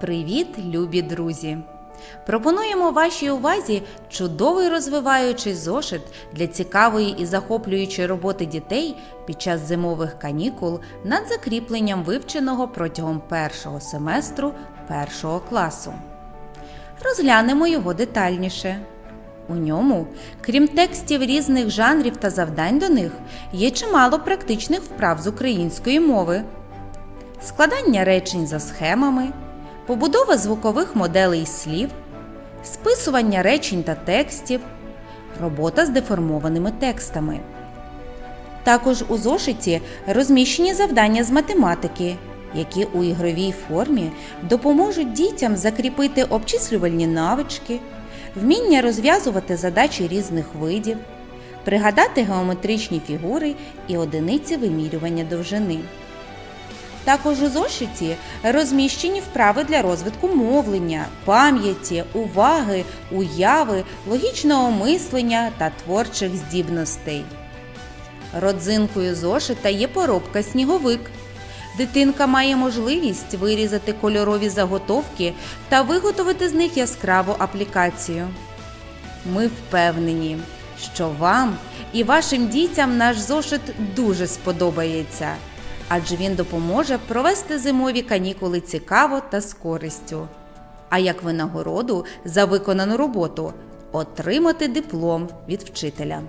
Привіт, любі друзі! Пропонуємо вашій увазі чудовий розвиваючий зошит для цікавої і захоплюючої роботи дітей під час зимових канікул над закріпленням вивченого протягом першого семестру першого класу. Розглянемо його детальніше. У ньому, крім текстів різних жанрів та завдань до них, є чимало практичних вправ з української мови, складання речень за схемами, побудова звукових моделей слів, списування речень та текстів, робота з деформованими текстами. Також у зошиті розміщені завдання з математики, які у ігровій формі допоможуть дітям закріпити обчислювальні навички, вміння розв'язувати задачі різних видів, пригадати геометричні фігури і одиниці вимірювання довжини. Також у зошиті розміщені вправи для розвитку мовлення, пам'яті, уваги, уяви, логічного мислення та творчих здібностей. Родзинкою зошита є поробка сніговик. Дитинка має можливість вирізати кольорові заготовки та виготовити з них яскраву аплікацію. Ми впевнені, що вам і вашим дітям наш зошит дуже сподобається, адже він допоможе провести зимові канікули цікаво та з користю. А як винагороду за виконану роботу отримати диплом від вчителя.